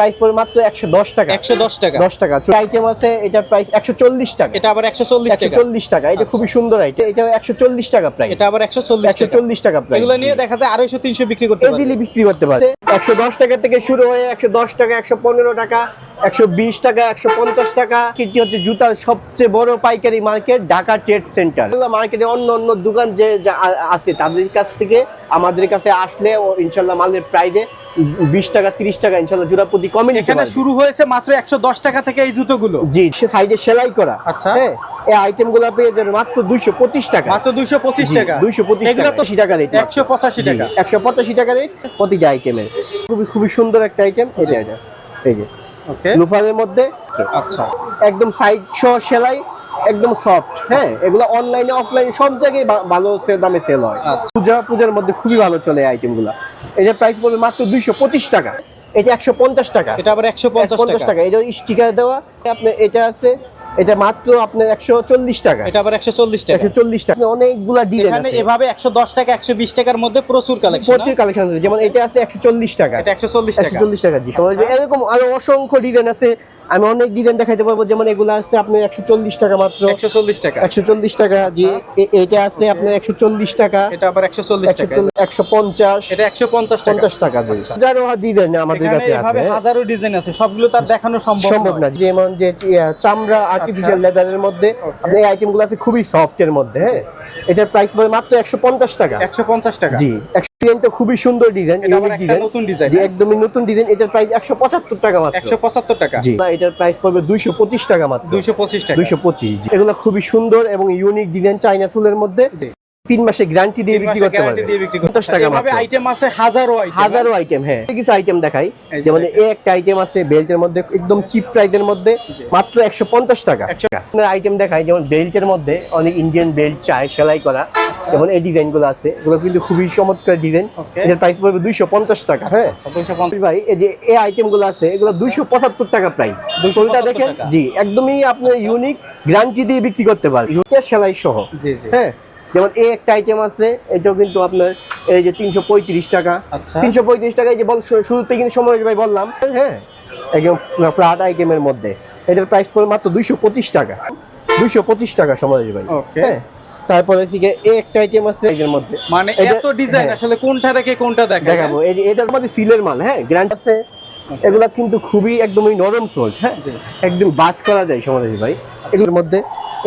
Price পড়বে মাত্র একশো দশ টাকা। একশো দশ টাকা। দশ টাকা। আইটেম আছে এটার প্রাইস একশো চল্লিশ টাকা। এটা আবার একশো চল্লিশ একশো টাকা চল্লিশ টাকা। এটা খুবই সুন্দর আইটেম এটা একশো চল্লিশ টাকা প্রাইস এটা আবার একশো চল্লিশ একশো টাকা চল্লিশ টাকা প্রাইস এগুলো নিয়ে দেখা যায় আড়াইশো তিনশো বিক্রি করতে ইজিলি বিক্রি করতে পারে একশো দশ টাকা থেকে শুরু হয়ে একশো দশ টাকা একশো পনেরো টাকা। একশো বিশ টাকা একশো পঞ্চাশ টাকা। কীর্তি হচ্ছে জুতার সবচেয়ে বড় পাইকারি মার্কেট ঢাকা ট্রেড সেন্টার। মার্কেটে অন্য অন্য দোকান যে যা আছে তাদের কাছ থেকে আমাদের কাছে আসলে ও ইনশাল্লাহ মালের প্রাইজে বিশ টাকা তিরিশ টাকা ইনশাল্লাহ জোড়া প্রতি কমে এখানে শুরু হয়েছে মাত্র একশো দশ টাকা থেকে এই জুতোগুলো? জি সে সাইডে সেলাই করা। আচ্ছা। হ্যাঁ এই আইটেমগুলো পেয়ে যাবেন মাত্র দুইশো পঁচিশ টাকা। মাত্র দুইশো পঁচিশ টাকা? 225 এগুলো টাকা, তো টাকা rate একশো পঁচাশি টাকা? একশো পঁচাশি টাকা রেট প্রতিটা আইটেমের। খুবই খুবই সুন্দর একটা আইটেম। এটা এটা এই যে। ওকে লুফারের মধ্যে? আচ্ছা। একদম সাইড সহ সেলাই একদম সফট হ্যাঁ? এগুলো অনলাইনে অফলাইনে সব জায়গায় ভালো সে- দামে সেল হয়। আচ্ছা। পূজা পূজার মধ্যে খুবই ভালো চলে আইটেমগুলো এই যে প্রাইস পড়বে মাত্র দুইশো পঁচিশ টাকা। এটা একশো পঞ্চাশ টাকা। এটা আবার একশো পঞ্চাশ টাকা। এটা স্টিকার দেওয়া আপনার এটা আছে এটা মাত্র আপনার একশো চল্লিশ টাকা এটা আবার একশো চল্লিশ টাকা। একশো চল্লিশ টাকা। অনেকগুলা ডিজাইন এখানে এভাবে একশো দশ টাকা একশো বিশ টাকার মধ্যে প্রচুর কালেকশন প্রচুর কালেকশন আছে। যেমন এটা আছে একশো চল্লিশ টাকা। এটা একশো চল্লিশ টাকা। চল্লিশ টাকা জি আচ্ছা। এরকম আরও অসংখ্য ডিজাইন আছে। আমি অনেক ডিজাইন দেখাইতে পারব যেমন এগুলো আছে আপনার একশো চল্লিশ টাকা মাত্র। একশো চল্লিশ টাকা। একশো চল্লিশ টাকা জি এ- এটা আছে আপনার একশো চল্লিশ টাকা। এটা আবার একশো চল্লিশ একশো পঞ্চাশ। এটা একশো পঞ্চাশ পঞ্চাশ টাকা হাজারো ডিজাইন আমাদের কাছে আছে। হাজারো ডিজাইন আছে সবগুলো তার দেখানো সম্ভব সম্ভব না যেমন যে চামড়া আর্টিফিশিয়াল লেদারের মধ্যে এই আইটেমগুলো আছে খুবই সফট এর মধ্যে হ্যাঁ? এটার প্রাইস পড়ে মাত্র একশো পঞ্চাশ টাকা। একশো পঞ্চাশ টাকা। জি ডিজাইনটা খুবই সুন্দর ডিজাইন নতুন ডিজাইন জি একদমই নতুন ডিজাইন এটার প্রাইস একশো পঁচাত্তর টাকা মাত্র। একশো পঁচাত্তর টাকা। জি। এটার প্রাইস পড়বে দুইশো পঁচিশ টাকা মাত্র। দুইশো পঁচিশ টাকা। দুইশো পঁচিশ এগুলো খুবই সুন্দর এবং ইউনিক ডিজাইন চাইনা ফুলের মধ্যে। তিন মাসে গ্যারান্টি দিয়ে বিক্রি করতে পারবে। পঞ্চাশ টাকা মাত্র। আইটেম আছে হাজারো আইটেম হাজারো আইটেম হ্যাঁ। কিছু আইটেম দেখাই। যেমন এই একটা আইটেম আছে বেল্টের মধ্যে একদম চিপ প্রাইসের মধ্যে মাত্র একশো পঞ্চাশ টাকা। আইটেম দেখাই যেমন বেল্টের মধ্যে অনেক ইন্ডিয়ান বেল্ট চায় সেলাই করা। যেমন এই ডিজাইনগুলো আছে। এগুলো কিন্তু খুবই চমৎকার ডিজাইন. এটার প্রাইস পড়বে দুইশো পঞ্চাশ টাকা হ্যাঁ? পঞ্চাশ। ভাই এই যে এই আইটেমগুলো আছে এগুলো দুইশো পঁচাত্তর টাকা প্রাইস 275 দেখেন? জি একদমই আপনার ইউনিক গ্যারান্টি দিয়ে বিক্রি করতে পারবেন সেলাই সহ। হ্যাঁ? যেমন এই একটা আইটেম আছে এটাও কিন্তু আপনার এই যে তিনশো পঁয়ত্রিশ টাকা। আচ্ছা। তিনশো পঁয়ত্রিশ টাকা এই যে বল শুরুতে কিন্তু সময় ভাই বললাম। হ্যাঁ? একদম ফ্ল্যাট আইটেমের মধ্যে। এটার প্রাইস পড়ে মাত্র দুইশো পঁচিশ টাকা। দুইশো পঁচিশ টাকা সময় ভাই. হ্যাঁ তারপরে থেকে এই একটা আইটেম আছে এর মধ্যে। মানে এত ডিজাইন হ্যাঁ। আসলে কোনটা রেখে কোনটা দেখা দেখাবো। এই যে এটার মধ্যে সিলের মাল হ্যাঁ গ্র্যান্ড আছে। এগুলা কিন্তু খুবই একদমই নরম সোল হ্যাঁ। একদম বাস করা যায় সমাজী ভাই। এগুলোর মধ্যে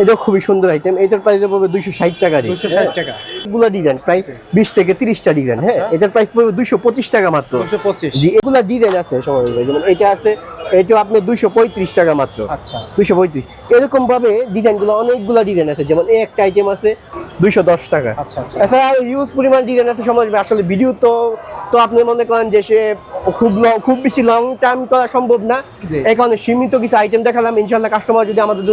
এটাও খুবই সুন্দর আইটেম এটার প্রাইস পড়বে দুইশো ষাট টাকা rate, দুশো হ্যাঁ। ষাট টাকা। এগুলা ডিজাইন প্রায় বিশ থেকে তিরিশটা ডিজাইন হ্যাঁ। আচ্ছা। এটার প্রাইস পড়বে দুইশো পঁচিশ টাকা মাত্র। দুশো পঁচিশ। জি এগুলা ডিজাইন আছে সমাজী ভাই যেমন এটা আছে এটাও আপনি দুইশো পঁয়ত্রিশ টাকা মাত্র। আচ্ছা। দুইশো পঁয়ত্রিশ। এরকম ভাবে ডিজাইনগুলো অনেকগুলো ডিজাইন আছে যেমন একটা আইটেম আছে দুইশো দশ টাকা। আচ্ছা আচ্ছা। এছাড়া ইউজ পরিমাণ ডিজাইন আছে সমাজ আসলে ভিডিও তো তো আপনি মনে করেন যে সে খুব লং খুব বেশি লং টাইম করা সম্ভব না। এই কারণে সীমিত কিছু আইটেম দেখালাম ইনশাল্লাহ কাস্টমার যদি আমাদের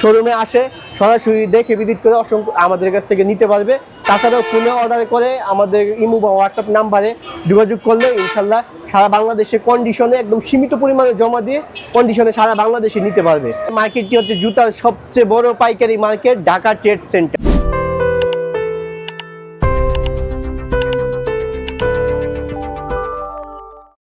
শোরুমে আসে সরাসরি দেখে ভিজিট করে অসংখ্য আমাদের কাছ থেকে নিতে পারবে। তাছাড়াও ফোনে অর্ডার করে আমাদের ইমো বা হোয়াটসঅ্যাপ নাম্বারে যোগাযোগ করলে ইনশাল্লাহ সারা বাংলাদেশে কন্ডিশনে একদম সীমিত পরিমাণে জমা দিয়ে কন্ডিশনে সারা বাংলাদেশে নিতে পারবে। মার্কেটটি হচ্ছে জুতার সবচেয়ে বড় পাইকারি মার্কেট ঢাকা ট্রেড সেন্টার